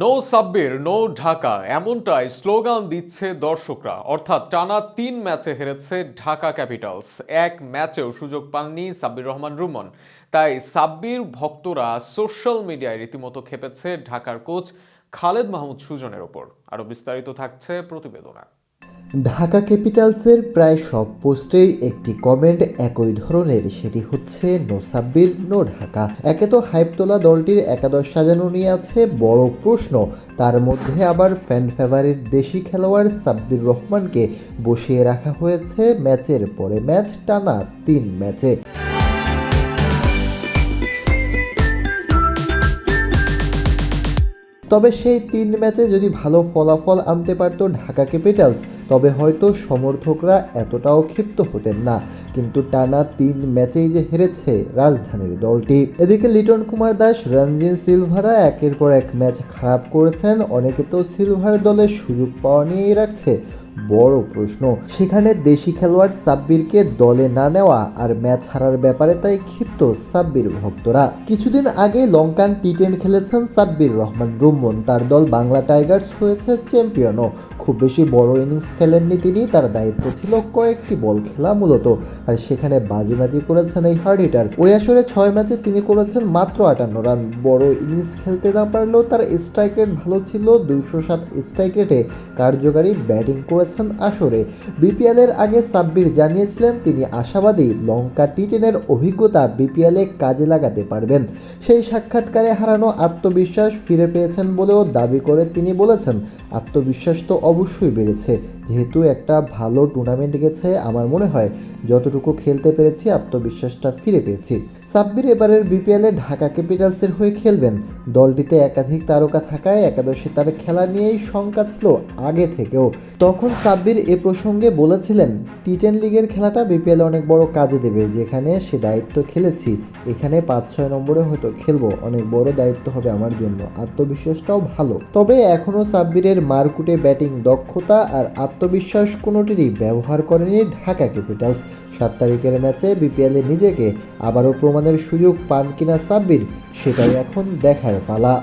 No Sabbir, no Dhaka, এমনটাই slogan দিচ্ছে দর্শকরা। অর্থাৎ টানা তিন ম্যাচে হেরেছে ঢাকা ক্যাপিটালস। এক ম্যাচেও সুযোগ পাননি সাব্বির রহমান রুমন। তাই সাব্বির ভক্তরা সোশ্যাল মিডিয়ায় রীতিমতো খেপেছে ঢাকার কোচ খালেদ মাহমুদ সুজনের ওপর। আরও বিস্তারিত থাকছে প্রতিবেদনা। ঢাকা ক্যাপিটালসের প্রায় সব পোস্টেই একটি কমেন্ট একই ধরনের, সেটি হচ্ছে, নো সাব্বির, নো ঢাকা। একে তো হাইপ তোলা দলটির একাদশ সাজানো নিয়ে আছে বড় প্রশ্ন। তার মধ্যে আবার ফ্যান ফেভারিট দেশি খেলোয়াড় সাব্বির রহমানকে বসিয়ে রাখা হয়েছে ম্যাচের পরে ম্যাচ, টানা তিন ম্যাচে। তবে সেই তিন ম্যাচে যদি ভালো ফলাফল আনতে পারত ঢাকা ক্যাপিটালস, তবে হয়তো সমর্থকরা এতটাও ক্ষিপ্ত হতেন না। কিন্তু টানা তিন ম্যাচেই যে হেরেছে রাজধানীর দলটি। এদিকে লিটন কুমার দাস রঞ্জিন সিলভারা একের পর এক ম্যাচ খারাপ করেছেন। অনেকে তো সিলভার দলে সুযোগ পাওয়া নিয়েই রাখছে। বড় প্রশ্ন। সেখানে দেশি খেলোয়াড় সাব্বিরকে দলে না নেওয়া আর ম্যাচ হারার ব্যাপারে তাই ক্ষিপ্ত সাব্বির ভক্তরা। কিছুদিন আগে লঙ্কান টি টেন খেলেছেন সাব্বির রহমান রুম্মন তার দল বাংলা টাইগার্স হয়েছে চ্যাম্পিয়নও। খুব বেশি বড় ইনিংস খেলেননি তিনি, তার দায়িত্ব ছিল কয়েকটি বল খেলা মূলত। আর সেখানে বাজিবাজি করেছেন এই হার্ড হিটার। ওই আসরে ছয় ম্যাচে তিনি করেছেন মাত্র আটান্ন রান। বড় ইনিংস খেলতে না পারলেও তার স্ট্রাইক রেট ভালো ছিল দুইশো সাত স্ট্রাইক রেটে। কার্যকারী ব্যাটিং করেছেন আসরে। বিপিএল এর আগে সাব্বির জানিয়েছিলেন তিনি আশাবাদী লঙ্কা টি টেনের অভিজ্ঞতা বিপিএল কাজে লাগাতে পারবেন। সেই সাক্ষাৎকারে হারানো আত্মবিশ্বাস ফিরে পেয়েছেন বলেও দাবি করে তিনি বলেছেন, আত্মবিশ্বাস তো অবশ্যই বেড়েছে। যেহেতু একটা ভালো টুর্নামেন্ট গেছে, আমার মনে হয় যতটুকু খেলতে পেরেছি, আত্মবিশ্বাসটা ফিরে পেয়েছি। সাব্বির এবারের বিপিএলে ঢাকা ক্যাপিটালসের হয়ে খেলবেন। দলটিতে একাধিক তারকা থাকায় একাদশে তার খেলা নিয়েই শঙ্কা ছিল আগে থেকেও। তখন সাব্বির এ প্রসঙ্গে বলেছিলেন টি টেন লিগের খেলাটা বিপিএল অনেক বড় কাজে দেবে, যেখানে সে দায়িত্ব খেলেছি। এখানে পাঁচ, ছয় নম্বরে হয়তো খেলব, অনেক বড় দায়িত্ব হবে আমার জন্য। আত্মবিশ্বাসটাও ভালো। তবে এখনও সাব্বিরের মারকুটে ব্যাটিং দক্ষতা আর আত্মবিশ্বাস কোনোটিরই ব্যবহার করেনি ঢাকা ক্যাপিটালস। সাত তারিখের ম্যাচে বিপিএলে নিজেকে আবারও প্রমাণের সুযোগ পান কিনা সাব্বির সেটাই এখন দেখার পালা।